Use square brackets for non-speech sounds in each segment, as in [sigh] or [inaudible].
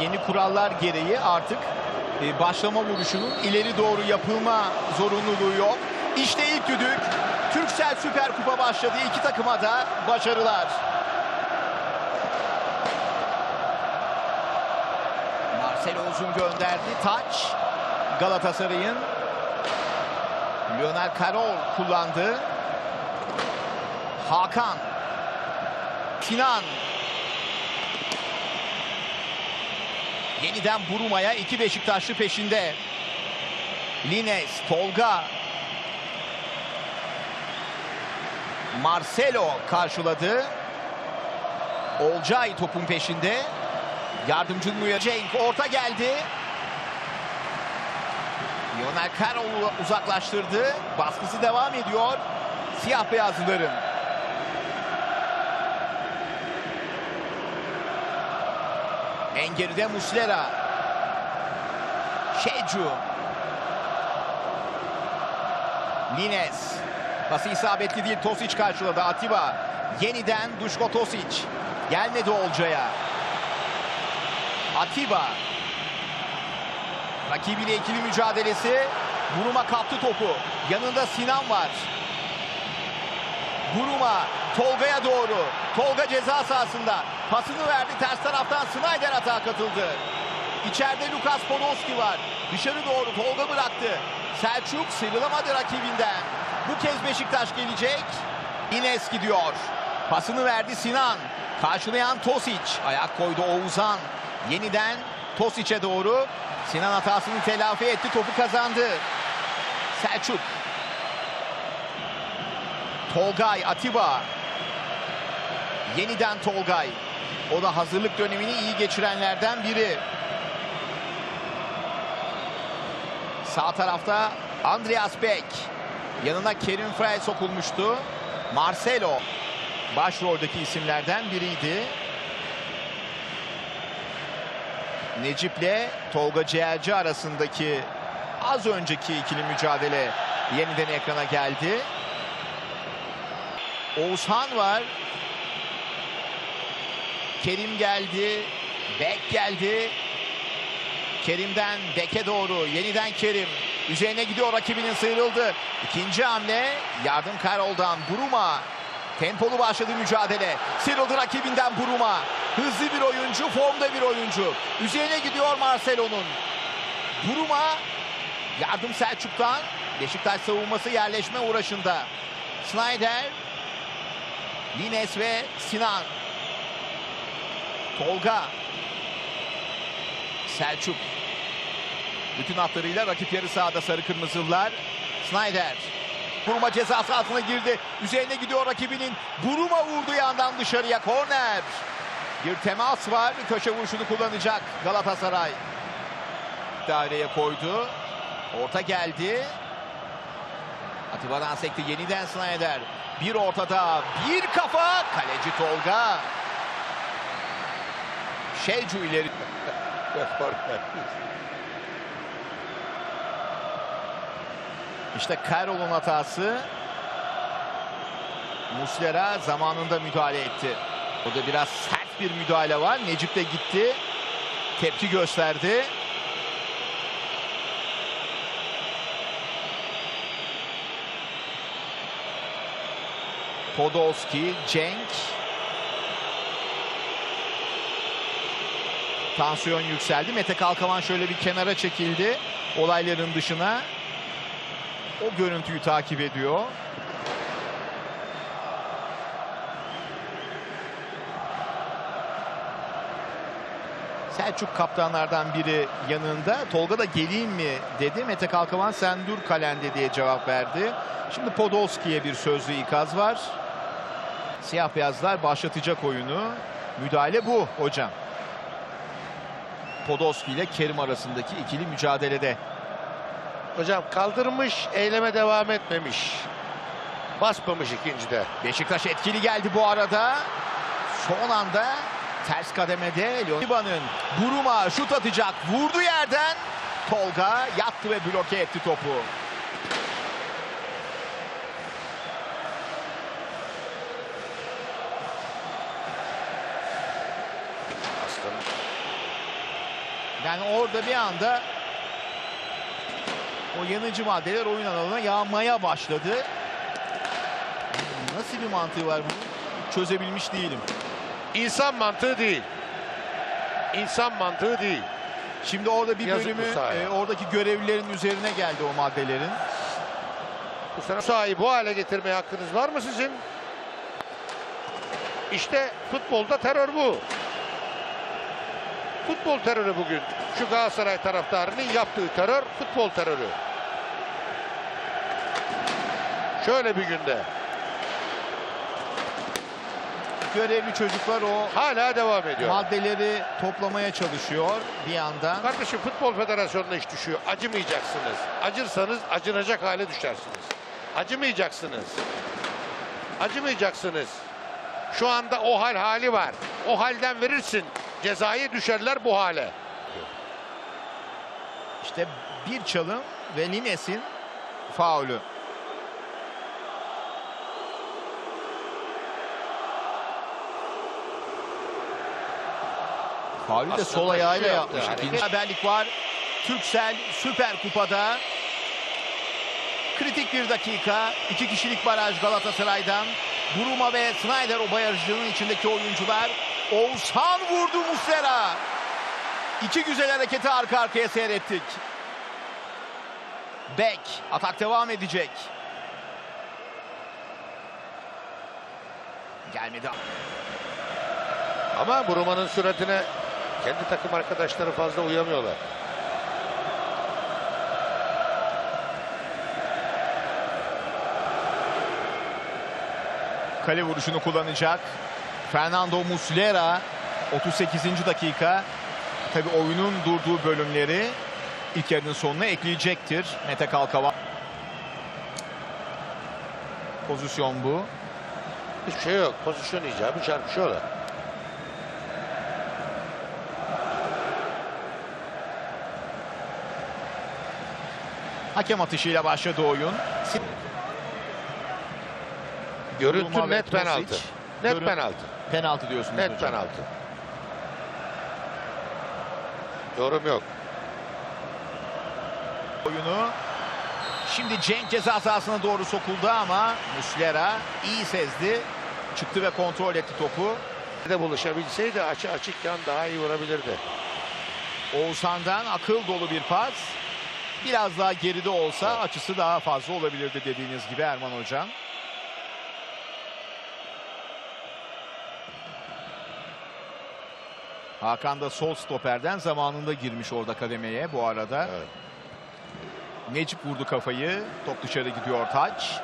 yeni kurallar gereği artık e, başlama vuruşunun ileri doğru yapılma zorunluluğu yok. İşte ilk düdük. Türksel Süper Kupa başladı. İki takıma da başarılar. Marcelo uzun gönderdi. Taç. Galatasaray'ın Lionel Karol kullandı. Hakan. Sinan. Yeniden Buruma'ya iki Beşiktaşlı peşinde. Lines, Tolga. Marcelo karşıladı. Olcay topun peşinde. Yardımcı Muya Cenk orta geldi. Lionel Karol'u uzaklaştırdı. Baskısı devam ediyor. Siyah beyazlıların. En geride Muslera. Şecu. Lines. Pası isabetli değil. Tosic karşıladı. Atiba. Yeniden Duşko Tosic. Gelmedi Olcay'a. Atiba. Rakibiyle ikili mücadelesi. Buruma kaptı topu. Yanında Sinan var. Buruma Tolga'ya doğru. Tolga ceza sahasında. Pasını verdi. Ters taraftan Snyder atağa katıldı. İçeride Lukas Podolski var. Dışarı doğru Tolga bıraktı. Selçuk sıyrılamadı rakibinden. Bu kez Beşiktaş gelecek. Ines gidiyor. Pasını verdi Sinan. Karşılayan Tosic. Ayak koydu Oğuzhan. Yeniden Tosic'e doğru. Sinan hatasını telafi etti. Topu kazandı. Selçuk. Tolgay, Atiba. Yeniden Tolgay. O da hazırlık dönemini iyi geçirenlerden biri. Sağ tarafta Andreas Beck. Yanına Kerim Frey sokulmuştu. Marcelo başroldeki isimlerden biriydi. Necip'le Tolga Ciğerci arasındaki az önceki ikili mücadele yeniden ekrana geldi. Oğuzhan var. Kerim geldi. Bek geldi. Kerim'den Bek'e doğru. Yeniden Kerim. Üzerine gidiyor rakibinin sıyrıldı. İkinci hamle yardım Karol'dan Buruma. Tempolu başladı mücadele. Sıyrıldı rakibinden Buruma. Hızlı bir oyuncu, formda bir oyuncu. Üzerine gidiyor Marcelo'nun. Buruma yardım Selçuk'tan. Beşiktaş savunması yerleşme uğraşında. Snyder Lines ve Sinan. Tolga. Selçuk. Bütün hatlarıyla rakip yarı sahada sarı kırmızılar. Snyder. Buruma ceza sahasına girdi. Üzerine gidiyor rakibinin. Buruma vurdu yandan dışarıya. Korner. Bir temas var. Köşe vuruşunu kullanacak Galatasaray. Daireye koydu. Orta geldi. Atiba'dan sekti. Yeniden Snyder. Bir ortada. Bir kafa. Kaleci Tolga. Şelcu ileri. İşte Karol'un hatası. Muslera zamanında müdahale etti. Orada biraz sert bir müdahale var. Necip de gitti. Tepki gösterdi. Podolski, Cenk. Tansiyon yükseldi. Mete Kalkavan şöyle bir kenara çekildi. Olayların dışına. O görüntüyü takip ediyor. Selçuk kaptanlardan biri yanında. Tolga da geleyim mi dedi. Mete Kalkavan sen dur kalende diye cevap verdi. Şimdi Podolski'ye bir sözlü ikaz var. Siyah beyazlar başlatacak oyunu. Müdahale bu hocam. Podolski ile Kerim arasındaki ikili mücadelede. Hocam kaldırmış, eyleme devam etmemiş. Basmamış ikincide. Beşiktaş etkili geldi bu arada. Son anda ters kademede Leoniba'nın Buruma şut atacak. Vurdu yerden. Tolga yattı ve bloke etti topu. Yani orada bir anda o yanıcı maddeler oyun alanına yağmaya başladı. Nasıl bir mantığı var bunun? Çözebilmiş değilim. İnsan mantığı değil. İnsan mantığı değil. Şimdi orada bir Yazık bölümü e, oradaki görevlilerin üzerine geldi o maddelerin. Sahayı bu hale getirmeye hakkınız var mı sizin? İşte futbolda terör bu. Futbol terörü bugün. Şu Galatasaray taraftarının yaptığı terör futbol terörü. Şöyle bir günde Görevli çocuklar o hala devam ediyor. maddeleri toplamaya çalışıyor bir yandan. Kardeşim Futbol Federasyonu'na iş düşüyor. Acımayacaksınız. Acırsanız acınacak hale düşersiniz. Acımayacaksınız. Acımayacaksınız. Şu anda o hal hali var. O halden verirsin. Cezayı düşerler bu hale. İşte bir çalım ve Lines'in faulü. Faulü de sol ayağıyla yapmış. İkinci haberlik var. Türksel Süper Kupa'da kritik bir dakika. İki kişilik baraj Galatasaray'dan. Buruma ve Snyder o barajının içindeki oyuncular. Oğuzhan vurdu Muslera. İki güzel hareketi arka arkaya seyrettik. Beck atak devam edecek. Gelmedi. Ama Buruma'nın süratine kendi takım arkadaşları fazla uyamıyorlar. Kale vuruşunu kullanacak. Fernando Muslera 38. dakika. Tabi oyunun durduğu bölümleri ilk yarının sonuna ekleyecektir. Mete Kalkava. Pozisyon bu. Hiçbir şey yok. Pozisyon icabı çarpışıyorlar. Hakem atışıyla başladı oyun. Görüntü Buruma ve net penaltı. Net Görün- penaltı. Penaltı diyorsunuz Net hocam. penaltı. Yorum yok. Oyunu şimdi Cenk ceza sahasına doğru sokuldu ama Muslera iyi sezdi. Çıktı ve kontrol etti topu. De buluşabilseydi açı açıkken daha iyi vurabilirdi. Oğuzhan'dan akıl dolu bir pas. Biraz daha geride olsa Evet. açısı daha fazla olabilirdi dediğiniz gibi Erman Hocam. Hakan da sol stoperden zamanında girmiş orada kademeye bu arada. Evet. Necip vurdu kafayı. Top dışarı gidiyor taç.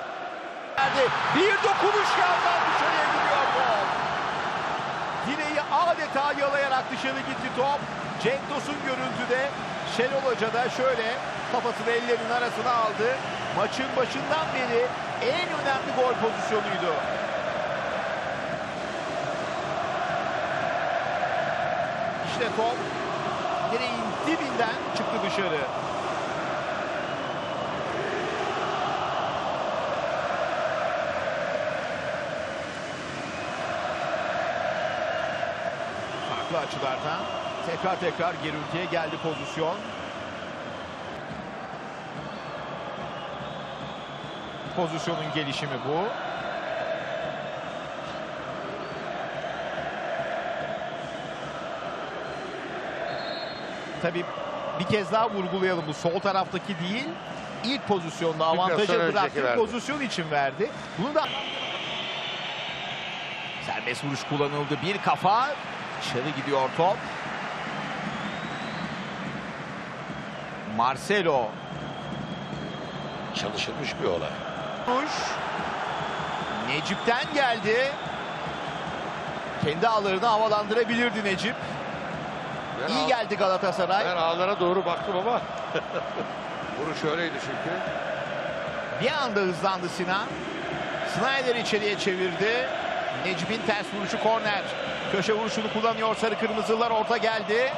Bir dokunuş yandan dışarıya gidiyor top. Direği adeta yalayarak dışarı gitti top. Cenk Tosun görüntüde. Şenol Hoca da şöyle kafasını ellerinin arasına aldı. Maçın başından beri en önemli gol pozisyonuydu. İşte top direğin dibinden çıktı dışarı. Farklı açılardan tekrar tekrar gerültüye geldi pozisyon. Pozisyonun gelişimi bu. Tabii bir kez daha vurgulayalım bu sol taraftaki değil. ilk pozisyonda avantajı bıraktığı pozisyon için verdi. Bunu da Serbest vuruş kullanıldı. Bir kafa. Dışarı gidiyor top. Marcelo. Çalışılmış bir olay. Vuruş. Necip'ten geldi. Kendi ağlarını havalandırabilirdi Necip. Ben İyi geldi Galatasaray. Ben ağlara doğru baktım ama [laughs] vuruş öyleydi çünkü. Bir anda hızlandı Sinan. Snyder içeriye çevirdi. Necip'in ters vuruşu korner. Köşe vuruşunu kullanıyor sarı kırmızılar orta geldi.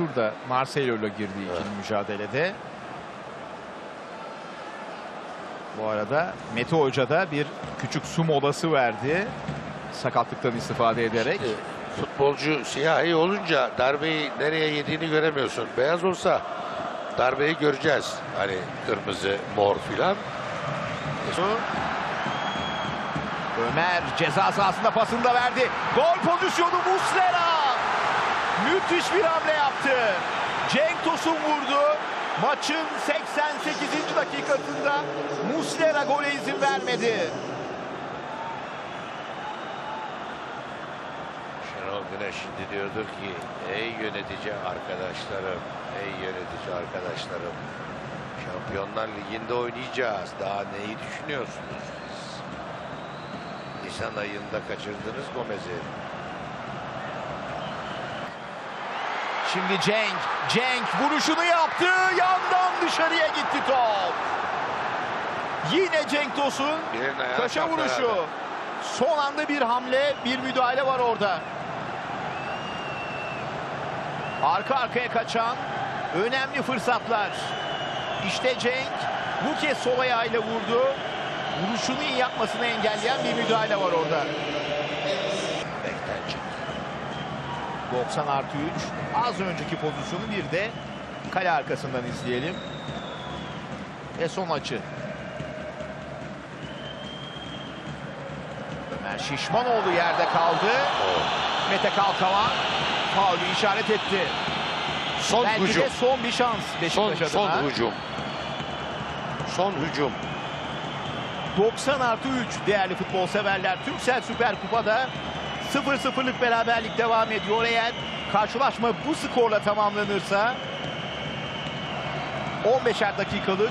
Şurada Marcelo ile girdiği ikili mücadelede. Bu arada Mete Hoca da bir küçük su molası verdi. Sakatlıktan istifade ederek. Şimdi futbolcu siyahi olunca darbeyi nereye yediğini göremiyorsun. Beyaz olsa darbeyi göreceğiz. Hani kırmızı, mor filan. Ömer ceza sahasında pasını da verdi. Gol pozisyonu Muslera. Müthiş bir hamle yaptı. Cenk Tosun vurdu. Maçın 88. dakikasında Muslera gole izin vermedi. Şenol Güneş şimdi diyordur ki ey yönetici arkadaşlarım, ey yönetici arkadaşlarım Şampiyonlar Ligi'nde oynayacağız. Daha neyi düşünüyorsunuz? Nisan ayında kaçırdınız Gomez'i. Şimdi Cenk. Cenk vuruşunu yaptı. Yandan dışarıya gitti top. Yine Cenk Tosun. Çarptı vuruşu. herhalde. Son anda bir hamle, bir müdahale var orada. Arka arkaya kaçan önemli fırsatlar. İşte Cenk bu kez sol ayağıyla vurdu. Vuruşunu iyi yapmasını engelleyen bir müdahale var orada. Bekten çıktı. 90 artı 3. Az önceki pozisyonu bir de kale arkasından izleyelim. Ve son açı. Ömer Şişmanoğlu yerde kaldı. Mete Kalkavan faulü işaret etti. Son Belki hücum. de son bir şans Son, Beşiktaş son adına. hücum. Son hücum. 90 artı 3 değerli futbol severler. Türksel Süper Kupa'da 0-0'lık beraberlik devam ediyor. Eğer karşılaşma bu skorla tamamlanırsa 15'er dakikalık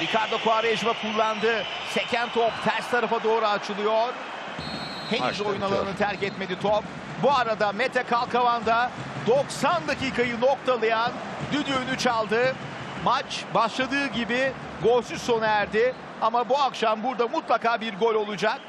Ricardo Quaresma kullandı. Seken top ters tarafa doğru açılıyor. Henüz Açtı, oyun alanını terk etmedi top. Bu arada Mete Kalkavan da 90 dakikayı noktalayan düdüğünü çaldı. Maç başladığı gibi golsüz sona erdi. Ama bu akşam burada mutlaka bir gol olacak.